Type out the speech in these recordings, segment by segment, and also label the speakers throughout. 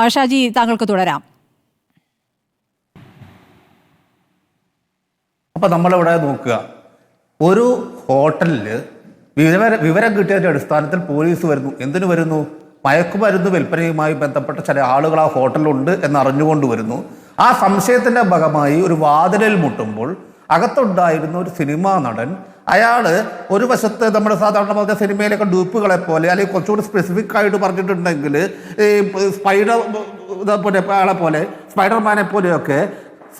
Speaker 1: ആ, ഷാജി താങ്കൾക്ക് തുടരാം.
Speaker 2: അപ്പൊ നമ്മളിവിടെ നോക്കുക. ഒരു ഹോട്ടലിൽ വിവര വിവരം കിട്ടിയതിന്റെ അടിസ്ഥാനത്തിൽ പോലീസ് വരുന്നു. എന്തിനു വരുന്നു? മയക്കുമരുന്ന് വിൽപ്പനയുമായി ബന്ധപ്പെട്ട ചില ആളുകൾ ആ ഹോട്ടലിലുണ്ട് എന്ന് അറിഞ്ഞുകൊണ്ട് വരുന്നു. ആ സംശയത്തിന്റെ ഭാഗമായി ഒരു വാതിലിൽ മുട്ടുമ്പോൾ അകത്തുണ്ടായിരുന്ന ഒരു സിനിമാ നടൻ അയാൾ ഒരു വശത്ത് നമ്മുടെ സാധാരണ പറഞ്ഞ സിനിമയിലൊക്കെ ഡൂപ്പുകളെ പോലെ അല്ലെങ്കിൽ കുറച്ചുകൂടി സ്പെസിഫിക് ആയിട്ട് പറഞ്ഞിട്ടുണ്ടെങ്കിൽ ഈ സ്പൈഡർ പോലെ ആളെ പോലെ സ്പൈഡർമാനെ പോലെയൊക്കെ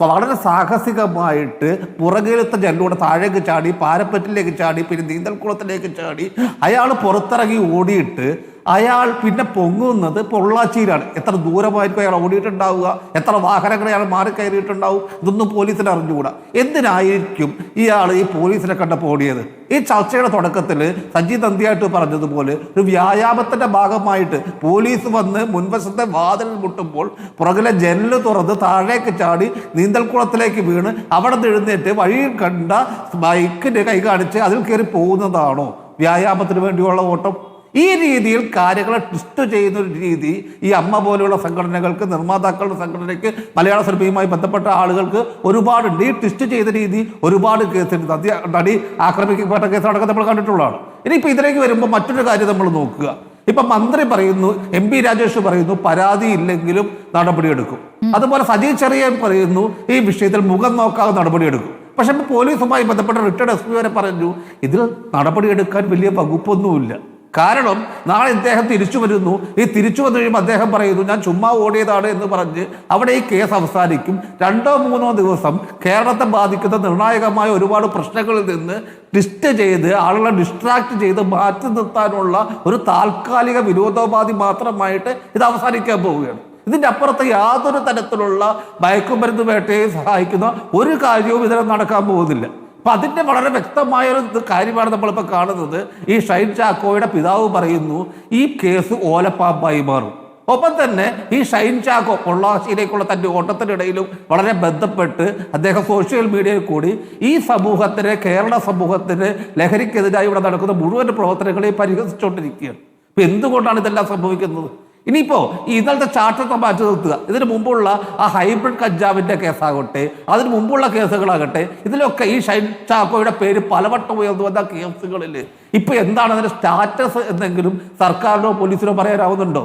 Speaker 2: വളരെ സാഹസികമായിട്ട് പുറകിലത്തെ ജനലൂടെ താഴേക്ക് ചാടി പാരപ്പറ്റിലേക്ക് ചാടി പിന്നെ നീന്തൽക്കുളത്തിലേക്ക് ചാടി അയാൾ പുറത്തിറങ്ങി ഓടിയിട്ട് അയാൾ പിന്നെ പൊങ്ങുന്നത് പൊള്ളാച്ചിയിലാണ്. എത്ര ദൂരമായിരിക്കും അയാൾ ഓടിയിട്ടുണ്ടാവുക? എത്ര വാഹനങ്ങൾ അയാൾ മാറിക്കയറിയിട്ടുണ്ടാവും? ഇതൊന്നും പോലീസിന് അറിഞ്ഞുകൂടാ. എന്തിനായിരിക്കും ഇയാൾ ഈ പോലീസിനെ കണ്ടപ്പോൾ ഓടിയത്? ഈ ചർച്ചയുടെ തുടക്കത്തിൽ സജി തന്തിയായിട്ട് പറഞ്ഞതുപോലെ ഒരു വ്യായാമത്തിന്റെ ഭാഗമായിട്ട് പോലീസ് വന്ന് മുൻവശത്തെ വാതിൽ മുട്ടുമ്പോൾ പുറകിലെ ജനൽ തുറന്ന് താഴേക്ക് ചാടി നീന്തൽക്കുളത്തിലേക്ക് വീണ് അവിടെ എഴുന്നേറ്റ് വഴിയിൽ കണ്ട ബൈക്കിന്റെ കൈ കാണിച്ച് അതിൽ കയറി പോകുന്നതാണോ? വ്യായാമത്തിന് വേണ്ടിയുള്ള ഓട്ടം? ഈ രീതിയിൽ കാര്യങ്ങളെ ട്വിസ്റ്റ് ചെയ്യുന്ന ഒരു രീതി ഈ അമ്മ പോലെയുള്ള സംഘടനകൾക്ക് നിർമ്മാതാക്കളുടെ സംഘടനയ്ക്ക് മലയാള സിനിമയുമായി ബന്ധപ്പെട്ട ആളുകൾക്ക് ഒരുപാടുണ്ട് ഈ ട്വിസ്റ്റ് ചെയ്ത രീതി ഒരുപാട് നദി നടി ആക്രമിക്കപ്പെട്ട കേസ് അടക്കം നമ്മൾ കണ്ടിട്ടുള്ളതാണ്. ഇനിയിപ്പോൾ ഇതിലേക്ക് വരുമ്പോൾ മറ്റൊരു കാര്യം നമ്മൾ നോക്കുക. ഇപ്പൊ മന്ത്രി പറയുന്നു എം പി രാജേഷ് പറയുന്നു പരാതി ഇല്ലെങ്കിലും നടപടിയെടുക്കും. അതുപോലെ സജി ചെറിയൻ പറയുന്നു ഈ വിഷയത്തിൽ മുഖം നോക്കാതെ നടപടിയെടുക്കും. പക്ഷെ ഇപ്പൊ പോലീസുമായി ബന്ധപ്പെട്ട റിട്ടയർഡ് എസ് പി വരെ പറഞ്ഞു ഇതിൽ നടപടിയെടുക്കാൻ വലിയ വകുപ്പൊന്നുമില്ല. കാരണം നാളെ ഇദ്ദേഹം തിരിച്ചു വരുന്നു. ഈ തിരിച്ചു വന്നു കഴിയുമ്പോൾ അദ്ദേഹം പറയുന്നു ഞാൻ ചുമ്മാ ഓടിയതാണ് എന്ന് പറഞ്ഞ് അവിടെ ഈ കേസ് അവസാനിക്കും. രണ്ടോ മൂന്നോ ദിവസം കേരളത്തെ ബാധിക്കുന്ന നിർണായകമായ ഒരുപാട് പ്രശ്നങ്ങളിൽ നിന്ന് ഡിസ്റ്റ് ചെയ്ത് ആളുകളെ ഡിസ്ട്രാക്ട് ചെയ്ത് മാറ്റി നിർത്താനുള്ള ഒരു താൽക്കാലിക വിരോധോപാധി മാത്രമായിട്ട് ഇത് അവസാനിക്കാൻ പോവുകയാണ്. ഇതിന്റെ അപ്പുറത്ത് യാതൊരു തരത്തിലുള്ള മയക്കുമരുന്ന് വേട്ടയെ സഹായിക്കുന്ന ഒരു കാര്യവും ഇതിനെ നടക്കാൻ പോകുന്നില്ല. അപ്പൊ അതിന്റെ വളരെ വ്യക്തമായ ഒരു ഇത് കാര്യമാണ് നമ്മളിപ്പോൾ കാണുന്നത്. ഈ ഷൈൻ ചാക്കോയുടെ പിതാവ് പറയുന്നു ഈ കേസ് ഓലപ്പാമ്പായി മാറും. ഒപ്പം തന്നെ ഈ ഷൈൻ ചാക്കോ പൊള്ളാച്ചിയിലേക്കുള്ള തന്റെ ഇടയിലും വളരെ ബന്ധപ്പെട്ട് അദ്ദേഹം സോഷ്യൽ മീഡിയയിൽ കൂടി ഈ സമൂഹത്തിന് കേരള സമൂഹത്തിന് ലഹരിക്കെതിരായി ഇവിടെ നടക്കുന്ന മുഴുവൻ പ്രവർത്തനങ്ങളെയും പരിഹസിച്ചുകൊണ്ടിരിക്കുകയാണ്. ഇപ്പൊ എന്തുകൊണ്ടാണ് ഇതെല്ലാം സംഭവിക്കുന്നത്? ഇനിയിപ്പോ ഈ ഇന്നലത്തെ ചാർട്ടത്തെ മാറ്റി നിർത്തുക. ഇതിനു മുമ്പുള്ള ആ ഹൈബ്രിഡ് കഞ്ചാവിന്റെ കേസാകട്ടെ അതിന് മുമ്പുള്ള കേസുകളാകട്ടെ ഇതിലൊക്കെ ഈ ഷൈൻ ചാക്കോയുടെ പേര് പലവട്ടം ഉയർന്നു വന്ന കേസുകളിൽ. ഇപ്പൊ എന്താണ് അതിന്റെ സ്റ്റാറ്റസ് എന്തെങ്കിലും സർക്കാരിനോ പോലീസിനോ പറയാനാവുന്നുണ്ടോ?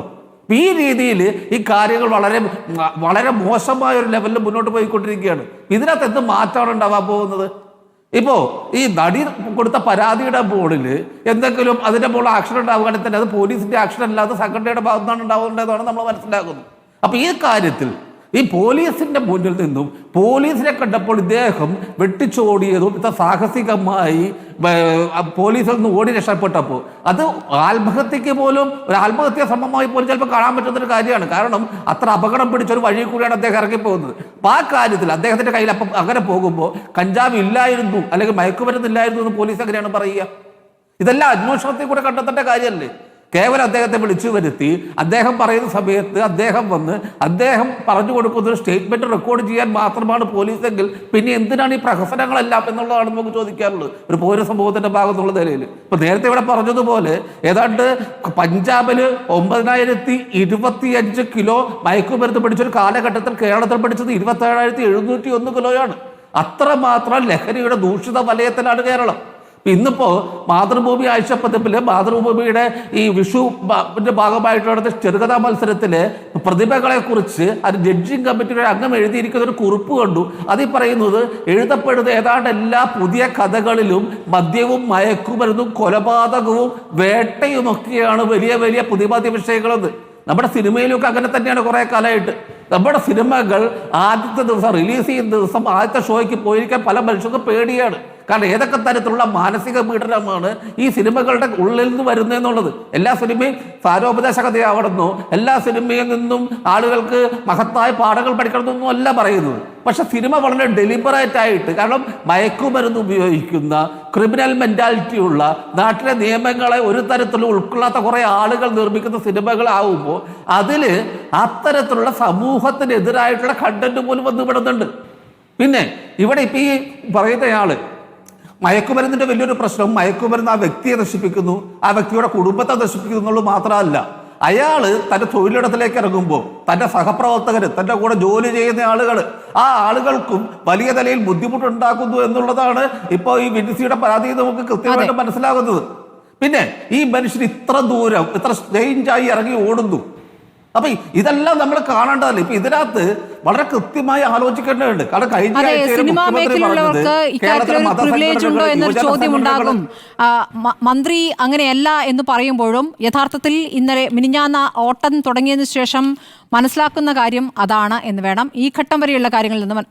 Speaker 2: ഈ രീതിയിൽ ഈ കാര്യങ്ങൾ വളരെ വളരെ മോശമായ ഒരു ലെവലിൽ മുന്നോട്ട് പോയിക്കൊണ്ടിരിക്കുകയാണ്. ഇതിനകത്ത് എന്ത് മാറ്റമാണ് ഉണ്ടാവാൻ പോകുന്നത്? ഇപ്പോ ഈ നടി കൊടുത്ത പരാതിയുടെ ബോർഡിൽ എന്തെങ്കിലും അതിന്റെ ബോർഡിൽ ആക്ഷൻ ഉണ്ടാവുകയാണെങ്കിൽ തന്നെ അത് പോലീസിന്റെ ആക്ഷൻ അല്ലാതെ സംഘടനയുടെ ഭാഗത്താണ് ഉണ്ടാവുന്നതെന്നാണ് നമ്മൾ മനസ്സിലാക്കുന്നത്. അപ്പോൾ ഈ കാര്യത്തിൽ ഈ പോലീസിന്റെ മുന്നിൽ നിന്നും പോലീസിനെ കണ്ടപ്പോൾ ഇദ്ദേഹം വെട്ടിച്ചോടിയതും ഇത്ര സാഹസികമായി പോലീസിൽ നിന്ന് ഓടി രക്ഷപ്പെട്ടപ്പോൾ. അത് ആത്മഹത്യക്ക് പോലും ഒരു ആത്മഹത്യ ശ്രമമായി പോലും ചിലപ്പോൾ കാണാൻ പറ്റുന്ന ഒരു കാര്യമാണ്. കാരണം അത്ര അപകടം പിടിച്ചൊരു വഴി കൂടിയാണ് അദ്ദേഹം ഇറങ്ങിപ്പോകുന്നത്. അപ്പം ആ കാര്യത്തിൽ അദ്ദേഹത്തിന്റെ കയ്യിൽ അപ്പം അങ്ങനെ പോകുമ്പോൾ കഞ്ചാവ് ഇല്ലായിരുന്നു അല്ലെങ്കിൽ മയക്കുമരുന്നില്ലായിരുന്നു എന്ന് പോലീസ് എങ്ങനെയാണ് പറയുക? ഇതെല്ലാം അന്വേഷണത്തിൽ കൂടെ കണ്ടെത്തേണ്ട കാര്യമല്ലേ? കേവലം അദ്ദേഹത്തെ വിളിച്ചു വരുത്തി അദ്ദേഹം പറയുന്ന സമയത്ത് അദ്ദേഹം വന്ന് അദ്ദേഹം പറഞ്ഞു കൊടുക്കുന്ന സ്റ്റേറ്റ്മെന്റ് റെക്കോർഡ് ചെയ്യാൻ മാത്രമാണ് പോലീസെങ്കിൽ പിന്നെ എന്തിനാണ് ഈ പ്രഹസനങ്ങളെല്ലാം എന്നുള്ളതാണ് നമുക്ക് ചോദിക്കാറുള്ളത് ഒരു പൗര സമൂഹത്തിന്റെ ഭാഗത്തുള്ള നിലയിൽ. ഇപ്പൊ നേരത്തെ ഇവിടെ പറഞ്ഞതുപോലെ ഏതാണ്ട് പഞ്ചാബിൽ ഒമ്പതിനായിരത്തി ഇരുപത്തിയഞ്ച് കിലോ മയക്കുമരുന്ന് പിടിച്ചൊരു കാലഘട്ടത്തിൽ കേരളത്തിൽ പിടിച്ചത് ഇരുപത്തി ഏഴായിരത്തി എഴുന്നൂറ്റി ഒന്ന് കിലോയാണ്. അത്രമാത്രം ലഹരിയുടെ ദൂഷിത വലയത്തിലാണ് കേരളം. ഇന്നിപ്പോ മാതൃഭൂമി ആഴ്ചപ്പതിപ്പിൽ മാതൃഭൂമിയുടെ ഈ വിഷു ന്റെ ഭാഗമായിട്ട് നടന്ന ചെറുകഥാ മത്സരത്തിൽ പ്രതിഭകളെ കുറിച്ച് അത് ജഡ്ജിങ് കമ്മിറ്റിയുടെ അംഗം എഴുതിയിരിക്കുന്ന ഒരു കുറിപ്പ് കണ്ടു. അതിൽ പറയുന്നത് എഴുതപ്പെടുന്ന ഏതാണ്ട് എല്ലാ പുതിയ കഥകളിലും മദ്യവും മയക്കുമരുന്നും കൊലപാതകവും വേട്ടയും ഒക്കെയാണ് വലിയ വലിയ പ്രതിപാദ്യ വിഷയങ്ങളെന്ന്. നമ്മുടെ സിനിമയിലൊക്കെ അങ്ങനെ തന്നെയാണ് കുറെ കാലമായിട്ട്. നമ്മുടെ സിനിമകൾ ആദ്യത്തെ ദിവസം റിലീസ് ചെയ്യുന്ന ദിവസം ആദ്യത്തെ ഷോയ്ക്ക് പോയിരിക്കാൻ പല മനുഷ്യർക്കും പേടിയാണ്. കാരണം ഏതൊക്കെ തരത്തിലുള്ള മാനസിക പീഡനമാണ് ഈ സിനിമകളുടെ ഉള്ളിൽ നിന്ന് വരുന്നതെന്നുള്ളത് എല്ലാ സിനിമയും സാരോപദേശ കഥയാവണമെന്നോ എല്ലാ സിനിമയിൽ നിന്നും ആളുകൾക്ക് മഹത്തായ പാഠങ്ങൾ പഠിക്കണമെന്നൊന്നും അല്ല പറയുന്നത്. പക്ഷെ സിനിമ വളരെ ഡെലിബറേറ്റ് ആയിട്ട് കാരണം മയക്കുമരുന്ന് ഉപയോഗിക്കുന്ന ക്രിമിനൽ മെന്റാലിറ്റി ഉള്ള നാട്ടിലെ നിയമങ്ങളെ ഒരു തരത്തിലും ഉൾക്കൊള്ളാത്ത കുറേ ആളുകൾ നിർമ്മിക്കുന്ന സിനിമകളാവുമ്പോൾ അതിൽ അത്തരത്തിലുള്ള സമൂഹത്തിനെതിരായിട്ടുള്ള കണ്ടന്റ് പോലും വന്നു വിടുന്നുണ്ട്. പിന്നെ ഇവിടെ ഇപ്പൊ ഈ പറയുന്നയാൾ മയക്കുമരുന്നിന്റെ വലിയൊരു പ്രശ്നം മയക്കുമരുന്ന് ആ വ്യക്തിയെ നശിപ്പിക്കുന്നു ആ വ്യക്തിയുടെ കുടുംബത്തെ നശിപ്പിക്കുന്നു എന്നുള്ളത് മാത്രമല്ല അയാൾ തന്റെ തൊഴിലിടത്തിലേക്ക് ഇറങ്ങുമ്പോൾ തന്റെ സഹപ്രവർത്തകർ തന്റെ കൂടെ ജോലി ചെയ്യുന്ന ആളുകൾ ആ ആളുകൾക്കും വലിയ നിലയിൽ ബുദ്ധിമുട്ടുണ്ടാക്കുന്നു എന്നുള്ളതാണ് ഇപ്പോൾ ഈ വിൻസിയുടെ പരാതി നമുക്ക് കൃത്യമായിട്ട് മനസ്സിലാകുന്നത്. പിന്നെ ഈ മനുഷ്യൻ ഇത്ര ദൂരം ഇത്ര സ്ട്രെയിഞ്ചായി ഇറങ്ങി ഓടുന്നു. അപ്പൊ ഇതെല്ലാം നമ്മൾ കാണേണ്ടതല്ലേ? ഇപ്പൊ ഇതിനകത്ത് വളരെ കൃത്യമായി ആലോചിക്കേണ്ടതുണ്ട്. കാരണം കഴിഞ്ഞ
Speaker 1: അതെ
Speaker 2: ആഴ്ചയിൽ
Speaker 1: സിനിമാ
Speaker 2: മുഖ്യമന്ത്രി
Speaker 1: മേഖലയിലുള്ളവർക്ക്
Speaker 2: പറഞ്ഞത്
Speaker 1: ഒരു
Speaker 2: കേരളത്തിലെ
Speaker 1: ഉണ്ടോ എന്നൊരു ചോദ്യം ഉണ്ടാകും. ആ, മ- മന്ത്രി അങ്ങനെയല്ല എന്ന് പറയുമ്പോഴും യഥാർത്ഥത്തിൽ ഇന്നലെ മിനിഞ്ഞാന്ന ഓട്ടം തുടങ്ങിയതിന് ശേഷം മനസ്സിലാക്കുന്ന കാര്യം അതാണ് എന്ന് വേണം ഈ ഘട്ടം വരെയുള്ള കാര്യങ്ങളിൽ നിന്ന്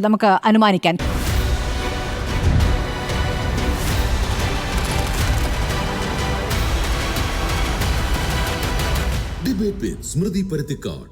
Speaker 1: നമുക്ക് അനുമാനിക്കാൻ.
Speaker 3: ഡിബേറ്റ് വിത്ത് സ്മൃതി പരുത്തിക്കാട്